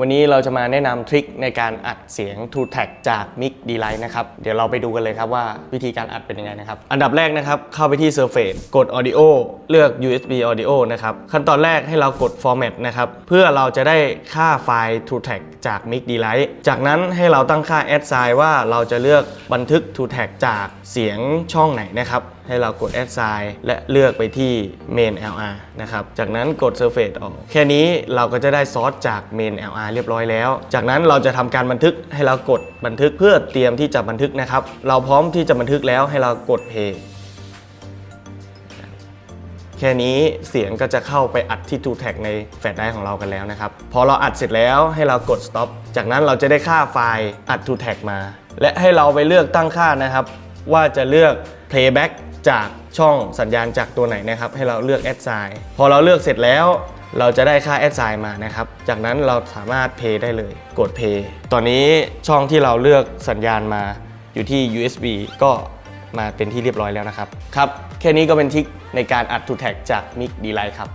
วันนี้เราจะมาแนะนำทริคในการอัดเสียง True Tag จาก Mic d e l i g h t นะครับ เดี๋ยวเราไปดูกันเลยครับว่าวิธีการอัดเป็นยังไงนะครับ อันดับแรกนะครับ เข้าไปที่ Surface กด Audio เลือก USB Audio นะครับ ขั้นตอนแรกให้เรากด Format นะครับ เพื่อเราจะได้ค่าไฟล์ True Tag จาก Mic d e l i g h t จากนั้นให้เราตั้งค่า Add Sign ว่าเราจะเลือกบันทึก True Tag จากเสียงช่องไหนนะครับให้เรากด Add Sign และเลือกไปที่ Main LR นะครับ จากนั้นกด Surface ออก แค่นี้เราก็จะได้ซอสจาก Main LR เรียบร้อยแล้ว จากนั้นเราจะทำการบันทึกให้เรากดบันทึกเพื่อเตรียมที่จะบันทึกนะครับ เราพร้อมที่จะบันทึกแล้วให้เรากด Play แค่นี้เสียงก็จะเข้าไปอัดที่ t o Tag ในแฟลชไดรฟ์ของเรากันแล้วนะครับ พอเราอัดเสร็จแล้วให้เรากด stop จากนั้นเราจะได้ค่าไฟล์อัด t o Tag มา และให้เราไปเลือกตั้งค่านะครับ ว่าจะเลือก playback จากช่องสัญญาณจากตัวไหนนะครับ ให้เราเลือก add sign พอเราเลือกเสร็จแล้ว เราจะได้ค่าแอดไซน์มานะครับ จากนั้นเราสามารถเพย์ได้เลย กดเพย์ตอนนี้ช่องที่เราเลือกสัญญาณมาอยู่ที่ USB ก็มาเป็นที่เรียบร้อยแล้วนะครับ ครับ แค่นี้ก็เป็นทิกในการอัดทูแท็กจาก Mic d e l i g h t ครับ